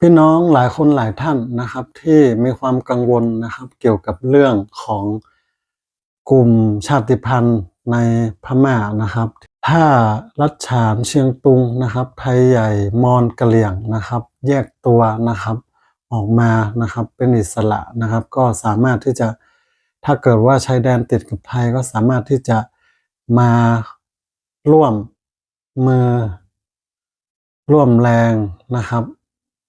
พี่น้องหลายคนหลายท่านนะครับที่มีความกังวลนะครับ เกี่ยวกับเรื่องของกลุ่มชาติพันธุ์ในพม่านะครับ ถ้ารัชฉานเชียงตุงนะครับไทยใหญ่มอญกะเหลี่ยงนะครับ แยกตัวนะครับออกมานะครับเป็นอิสระนะครับ ก็สามารถที่จะถ้าเกิดว่าชายแดนติดกับไทยก็สามารถที่จะมาร่วมมือร่วมแรงนะครับ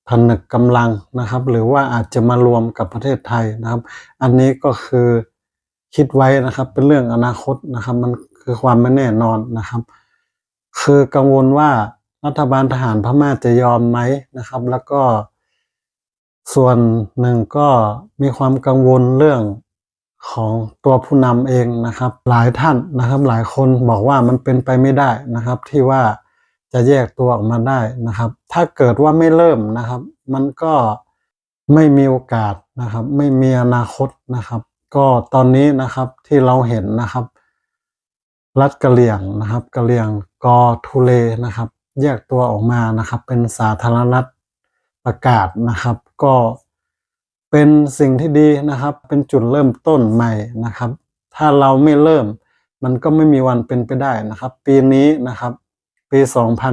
ผนึกกำลังนะครับ หรือว่าอาจจะมารวมกับประเทศไทยนะครับ อันนี้ก็คือคิดไว้นะครับเป็นเรื่องอนาคตนะครับ มันคือความไม่แน่นอนนะครับ คือกังวลว่ารัฐบาลทหารพม่าจะยอมไหมนะครับ แล้วก็ส่วนหนึ่งก็มีความกังวลเรื่องของตัวผู้นำเองนะครับ หลายท่านนะครับ หลายคนบอกว่ามันเป็นไปไม่ได้นะครับ ที่ว่า จะแยกตัวออกมาได้นะครับ ถ้าเกิดว่าไม่เริ่มนะครับ มันก็ไม่มีโอกาสนะครับ ไม่มีอนาคตนะครับ ก็ตอนนี้นะครับที่เราเห็นนะครับ รัฐกะเหรี่ยงนะครับกะเหรี่ยงกอทุเลนะครับ แยกตัวออกมานะครับ เป็นสาธารณรัฐประกาศนะครับ ก็เป็นสิ่งที่ดีนะครับ เป็นจุดเริ่มต้นใหม่นะครับ ถ้าเราไม่เริ่ม มันก็ไม่มีวันเป็นไปได้นะครับ ปีนี้นะครับ ปี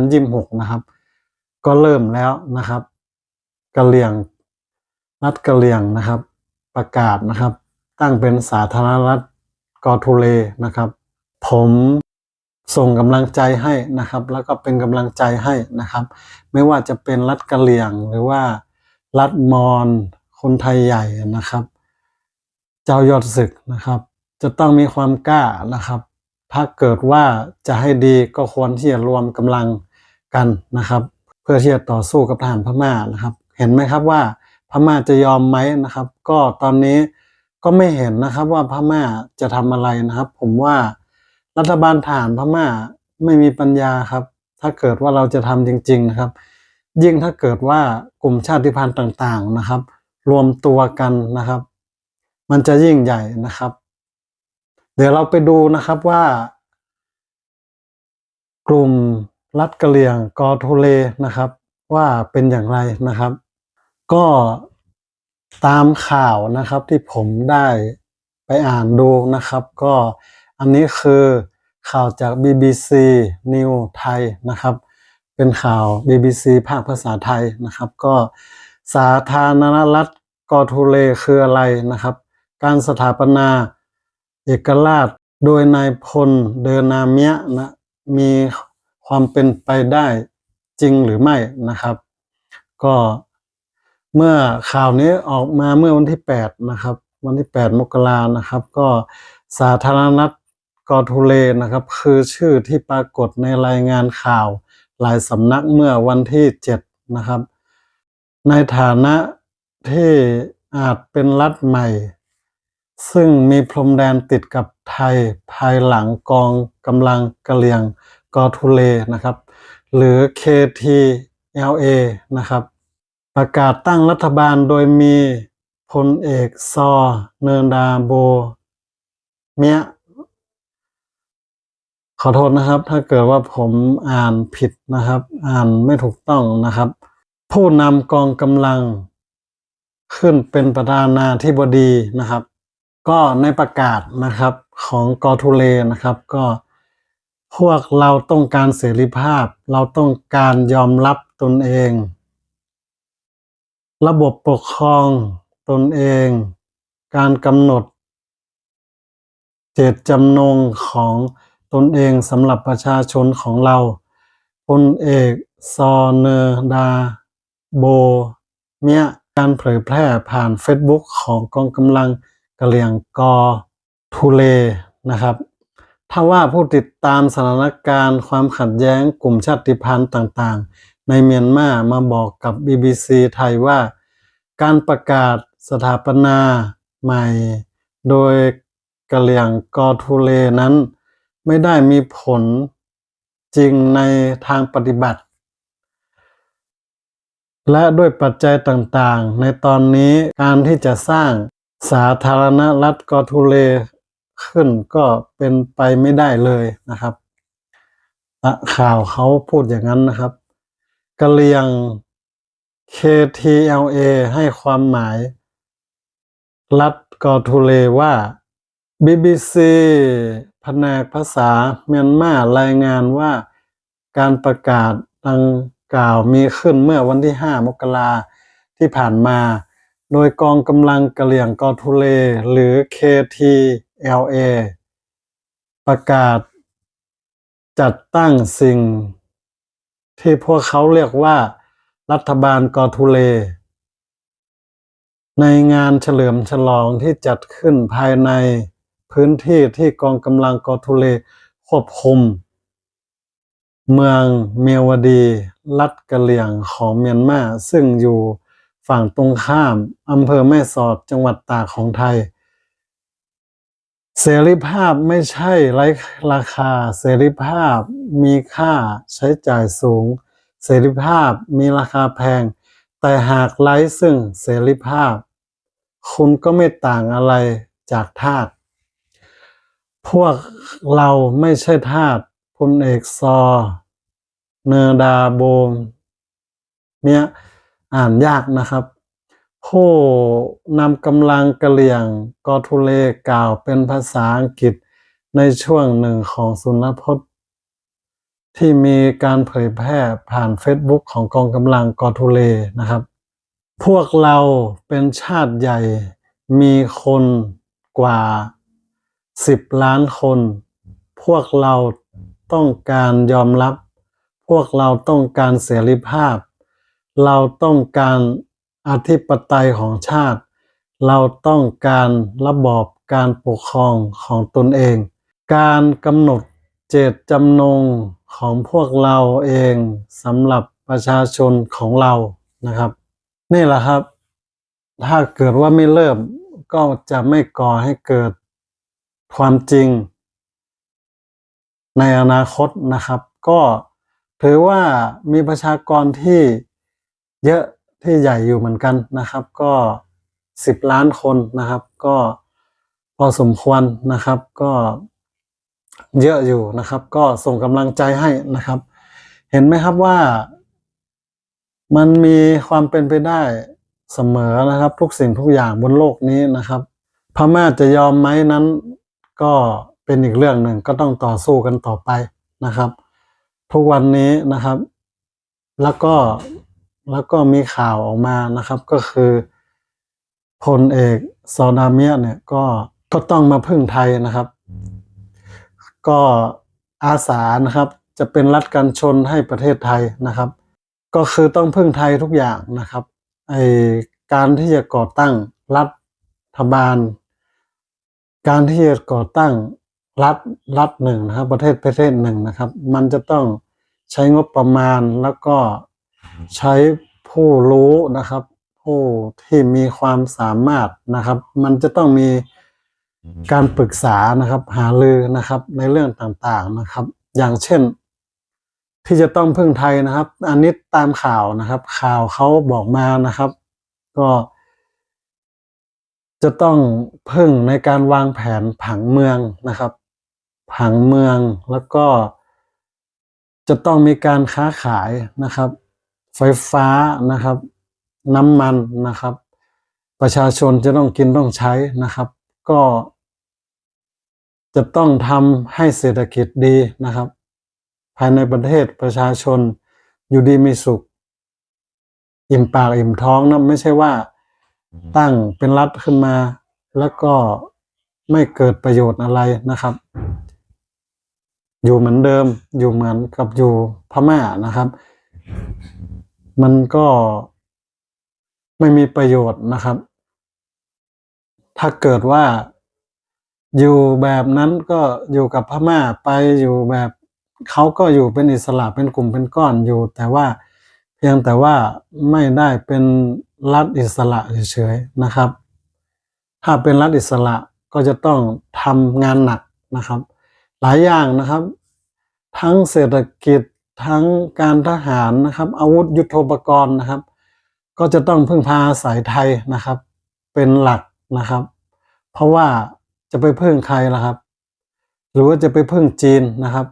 2026 นะครับ ก็เริ่มแล้วนะครับกะเหรี่ยงรัฐกะเหรี่ยงนะครับ ประกาศนะครับ ตั้งเป็นสาธารณรัฐกอทูเลนะครับ ผมส่งกำลังใจให้นะครับ แล้วก็เป็นกำลังใจให้นะครับ ไม่ว่าจะเป็นรัฐกะเหรี่ยงหรือว่ารัฐมอญคนไทยใหญ่นะครับ เจ้ายอดศึกนะครับ จะต้องมีความกล้านะครับ ถ้าเกิดว่าจะให้ดีก็ควรที่จะรวมกำลังกันนะครับ เพื่อที่จะต่อสู้กับทหารพม่านะครับ เห็นไหมครับว่าพม่าจะยอมไหมนะครับ ก็ตอนนี้ก็ไม่เห็นนะครับว่าพม่าจะทำอะไรนะครับ ผมว่ารัฐบาลทหารพม่าไม่มีปัญญาครับ ถ้าเกิดว่าเราจะทำจริง ๆนะครับ ยิ่งถ้าเกิดว่ากลุ่มชาติพันธุ์ต่างๆนะครับ รวมตัวกันนะครับ มันจะยิ่งใหญ่นะครับ เดี๋ยวเราไปดูนะครับว่า กลุ่มรัฐกะเหรี่ยงกอโทเลนะครับ ว่าเป็นอย่างไรนะครับ ก็ตามข่าวนะครับที่ผมได้ไปอ่านดูนะครับ ก็อันนี้คือข่าวจาก BBC New ไทยนะครับ เป็นข่าว BBC ภาคภาษาไทยนะครับ ก็สาธารณรัฐกอทูเลคืออะไรนะครับ การสถาปนา เอกราชโดยนายพลเดอนามียนะมีความเป็นไปได้จริงหรือไม่นะครับ ก็เมื่อข่าวนี้ออกมาเมื่อวันที่ 8 นะครับ วันที่ 8 มกรานะครับ ก็สาธารณรัฐกอทูเลนะครับ คือชื่อที่ปรากฏในรายงานข่าวหลายสำนักเมื่อวันที่ 7 นะครับ ในฐานะที่อาจเป็นรัฐใหม่ ซึ่งมีพรมแดนติดกับไทยภายหลังกองกำลังกะเหรี่ยงกอทูเลนะครับ หรือ KTLA นะครับ ประกาศตั้งรัฐบาลโดยมีพลเอกซอเนินดาโบเมียขอโทษนะครับ ถ้าเกิดว่าผมอ่านผิดนะครับ อ่านไม่ถูกต้องนะครับ ผู้นำกองกำลังขึ้นเป็นประธานาธิบดีนะครับ ก็ในประกาศนะครับของกอทูเลนะครับ ก็พวกเราต้องการเสรีภาพ เราต้องการยอมรับตนเอง ระบบปกครองตนเอง การกำหนด เจตจำนงของตนเองสำหรับประชาชนของเราพลเอกซอเนอร์ดาโบเมียการเผยแพร่ผ่าน Facebook ของกองกำลัง กะเหรี่ยงกอทูเลนะครับ ถ้าว่าผู้ติดตามสถานการณ์ความขัดแย้งกลุ่มชาติพันธุ์ต่างๆ ในเมียนมามาบอกกับ BBC ไทยว่า การประกาศสถาปนาใหม่ โดยกะเหรี่ยงกอทูเลนั้น ไม่ได้มีผลจริงในทางปฏิบัติ และด้วยปัจจัยต่างๆ ในตอนนี้การที่จะสร้าง สาธารณรัฐกอทูเลขึ้นก็เป็นไปไม่ได้เลยนะครับข่าวเขาพูดอย่างนั้นนะครับกะเหรี่ยง KTLA ให้ความหมาย รัฐกอทูเลว่า BBC แผนกภาษาเมียนมารายงานว่าการประกาศดังกล่าวมีขึ้นเมื่อวันที่ 5 มกราที่ผ่านมา โดยกองกำลังกะเหรี่ยงกอทูเลหรือ KTLA ประกาศ จัดตั้งสิ่ง ที่พวกเขาเรียกว่า รัฐบาลกอทูเล ในงานเฉลิมฉลองที่จัดขึ้นภายในพื้นที่ที่กองกำลังกอทูเลควบคุม เมืองเมียวดี รัฐกะเหรี่ยงของเมียนมาซึ่งอยู่ ฝั่งตรงข้ามอำเภอแม่สอดจังหวัดตากของไทย เสรีภาพไม่ใช่ไร้ราคา เสรีภาพมีค่าใช้จ่ายสูง เสรีภาพมีราคาแพง แต่หากไร้ซึ่งเสรีภาพ คุณก็ไม่ต่างอะไรจากทาสพวกเราไม่ใช่ทาสพลเอกซอ เนอร์ดาโบมเนี่ย อ่านยากนะครับ ผู้นำกำลังกะเหรี่ยงกอทูเลกล่าวเป็นภาษาอังกฤษในช่วงหนึ่งของสุนทรพจน์ ที่มีการเผยแพร่ผ่าน Facebook ของกองกำลังกอทูเลนะครับ พวกเราเป็นชาติใหญ่มีคนกว่า10ล้านคน พวกเราต้องการยอมรับ พวกเราต้องการเสรีภาพ เราต้องการอธิปไตยของชาติ เราต้องการระบอบการปกครองของตนเอง การกำหนดเจตจำนงของพวกเราเองสำหรับประชาชนของเรานะครับ นี่แหละครับ ถ้าเกิดว่าไม่เริ่มก็จะไม่ก่อให้เกิดความจริง ในอนาคตนะครับ ก็ถือว่ามีประชากรที่ เยอะที่ใหญ่อยู่เหมือนกันนะครับ ก็สิบล้านคนนะครับ ก็พอสมควรนะครับ ก็เยอะอยู่นะครับ ก็ส่งกำลังใจให้นะครับ เห็นไหมครับว่า มันมีความเป็นไปได้เสมอนะครับ ทุกสิ่งทุกอย่างบนโลกนี้นะครับ พม่าจะยอมไหมนั้น ก็เป็นอีกเรื่องหนึ่งก็ต้องต่อสู้กันต่อไปนะครับ ทุกวันนี้นะครับ แล้วก็ แล้วก็มีข่าวออกมานะครับก็คือพลเอกซอดาเมียเนี่ยก็ก็ต้องมาพึ่งไทยนะครับ ก็อาสานะครับ จะเป็นรัฐกันชนให้ประเทศไทยนะครับ ก็คือต้องพึ่งไทยทุกอย่างนะครับไอการที่จะก่อตั้งรัฐบาล การที่จะก่อตั้งรัฐรัฐหนึ่งนะครับ ประเทศประเทศหนึ่งนะครับ มันจะต้องใช้งบประมาณแล้วก็ ใช้ผู้รู้นะครับ ผู้ที่มีความสามารถนะครับ มันจะต้องมีการปรึกษานะครับ หารือนะครับ ในเรื่องต่างๆนะครับ อย่างเช่น ที่จะต้องพึ่งไทยนะครับ อันนี้ตามข่าวนะครับ ข่าวเขาบอกมานะครับ ก็จะต้องพึ่งในการวางแผนผังเมืองนะครับ ผังเมืองแล้วก็จะต้องมีการค้าขายนะครับ ไฟฟ้านะครับ น้ำมันนะครับ ประชาชนจะต้องกินต้องใช้นะครับ ก็ จะต้องทำให้เศรษฐกิจดีนะครับ ภายในประเทศประชาชนอยู่ดีมีสุข อิ่มปากอิ่มท้องนะไม่ใช่ว่าตั้งเป็นรัฐขึ้นมา แล้วก็ไม่เกิดประโยชน์อะไรนะครับ อยู่เหมือนเดิม อยู่เหมือนกับอยู่พม่านะครับ มันก็ไม่มีประโยชน์นะครับ ถ้าเกิดว่าอยู่แบบนั้นก็อยู่กับพม่าไปอยู่แบบเขาก็อยู่เป็นอิสระเป็นกลุ่มเป็นก้อนอยู่ แต่ว่าเพียงแต่ว่าไม่ได้เป็นรัฐอิสระเฉยๆนะครับ ถ้าเป็นรัฐอิสระก็จะต้องทำงานหนักนะครับ หลายอย่างนะครับ ทั้งเศรษฐกิจ ทั้งการทหารนะครับ อาวุธยุโทโธปกรณ์นะครับ ก็จะต้องพึ่งพาอายไทยนะครับ เป็นหลักนะครับ เพราะว่าจะไปพึ่งใครล่ะครับ หรือว่าจะไปพึ่งจีนนะครับ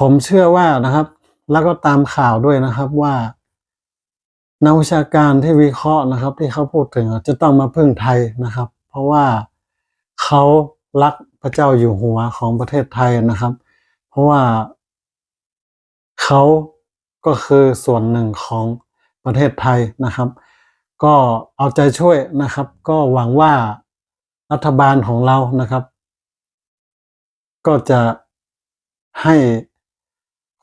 ผมเชื่อว่านะครับ แล้วก็ตามข่าวด้วยนะครับว่านักวิชาการที่วิเคราะห์นะครับ ที่เขาพูดถึงจะต้องมาพึ่งไทยนะครับ เพราะว่าเขารักพระเจ้าอยู่หัวของประเทศไทยนะครับ เพราะว่า เขาก็คือส่วนหนึ่งของประเทศไทยนะครับ ก็เอาใจช่วยนะครับ ก็หวังว่ารัฐบาลของเรานะครับ ก็จะให้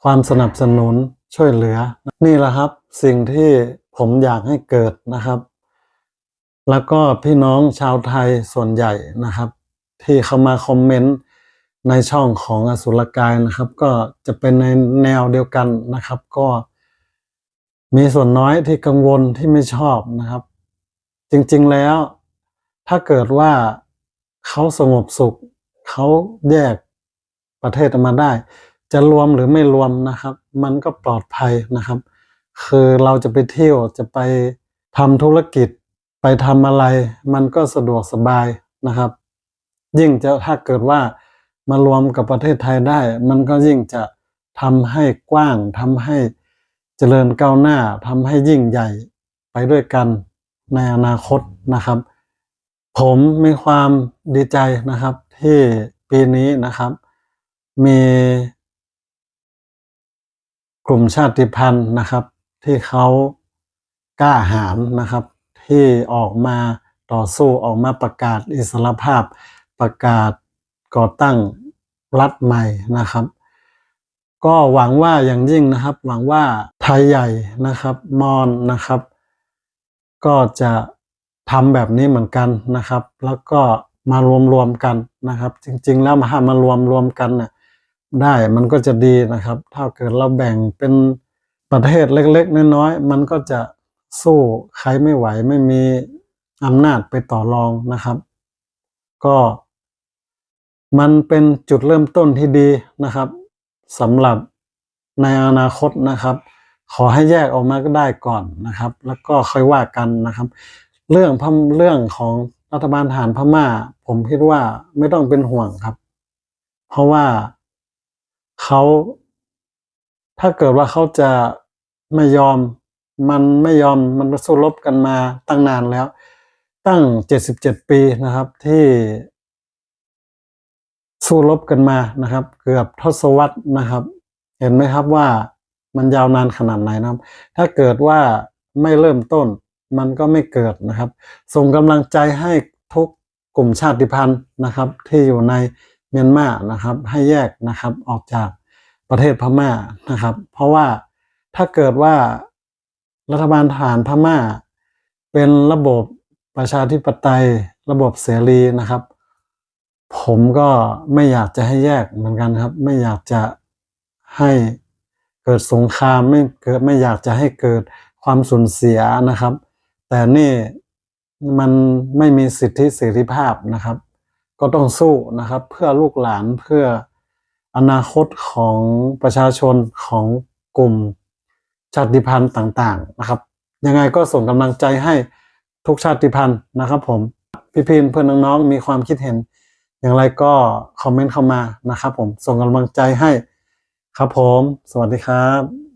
ความสนับสนุนช่วยเหลือ นี่แหละครับ สิ่งที่ผมอยากให้เกิดนะครับ แล้วก็พี่น้องชาวไทยส่วนใหญ่นะครับ ที่เข้ามาคอมเมนต์ ในช่องของอสุรกายนะครับ ก็จะเป็นในแนวเดียวกันนะครับ ก็มีส่วนน้อยที่กังวลที่ไม่ชอบนะครับ จริงๆแล้ว ถ้าเกิดว่าเขาสงบสุข เขาแยกประเทศออกมาได้ จะรวมหรือไม่รวมนะครับ มันก็ปลอดภัยนะครับ คือเราจะไปเที่ยวจะไปทำธุรกิจไปทำอะไร มันก็สะดวกสบายนะครับ ยิ่งจะถ้าเกิดว่า มารวมกับประเทศไทยได้ มันก็ยิ่งจะทำให้กว้างทำให้เจริญก้าวหน้าทำให้ยิ่งใหญ่ไปด้วยกันในอนาคตนะครับ ผมมีความดีใจนะครับที่ปีนี้นะครับ มีกลุ่มชาติพันธุ์นะครับ ที่เขากล้าหาญนะครับ ที่ออกมาต่อสู้ออกมาประกาศอิสรภาพประกาศ ก่อตั้งรัฐใหม่นะครับ ก็หวังว่าอย่างยิ่งนะครับ หวังว่าไทยใหญ่นะครับ มอนนะครับ ก็จะทำแบบนี้เหมือนกันนะครับ แล้วก็มารวมรวมกันนะครับ จริง ๆ แล้วมาหามารวมรวมกันน่ะได้มันก็จะดีนะครับ ถ้าเกิดเราแบ่งเป็นประเทศเล็ก ๆ น้อยๆมันก็จะสู้ใครไม่ไหวไม่มีอำนาจไปต่อรองนะครับ ก็ มันเป็นจุดเริ่มต้นที่ดีนะครับสำหรับในอนาคตนะครับ ขอให้แยกออกมาก็ได้ก่อนนะครับ แล้วก็ค่อยว่ากันนะครับ เรื่องพมเรื่องของรัฐบาลทหารพม่า ผมคิดว่าไม่ต้องเป็นห่วงครับ เพราะว่าเขาถ้าเกิดว่าเขาจะไม่ยอมมันไม่ยอมมันสู้รบกันมาตั้งนานแล้ว ตั้งเจ็ดสิบเจ็ดปีนะครับที่ สู้รบกันมานะครับ เกือบทศวรรษนะครับ เห็นไหมครับว่ามันยาวนานขนาดไหนนะครับ ถ้าเกิดว่าไม่เริ่มต้นมันก็ไม่เกิดนะครับ ส่งกำลังใจให้ทุกกลุ่มชาติพันธุ์นะครับ ที่อยู่ในเมียนมานะครับ ให้แยกนะครับออกจากประเทศพม่านะครับ เพราะว่าถ้าเกิดว่ารัฐบาลทหารพม่า เป็นระบบประชาธิปไตย ระบบเสรีนะครับ ผมก็ไม่อยากจะให้แยกเหมือนกันครับ ไม่อยากจะให้เกิดสงครามไม่เกิดไม่อยากจะให้เกิดความสูญเสียนะครับ แต่นี่มันไม่มีสิทธิเสรีภาพนะครับ ก็ต้องสู้นะครับ เพื่อลูกหลานเพื่ออนาคตของประชาชนของกลุ่มชาติพันธุ์ต่างๆนะครับ ยังไงก็ส่งกำลังใจให้ทุกชาติพันธุ์นะครับ ผมพี่พิมพ์เพื่อนน้องๆมีความคิดเห็น อย่างไรก็คอมเมนต์เข้ามานะครับผมส่งกำลังใจให้ครับผม สวัสดีครับ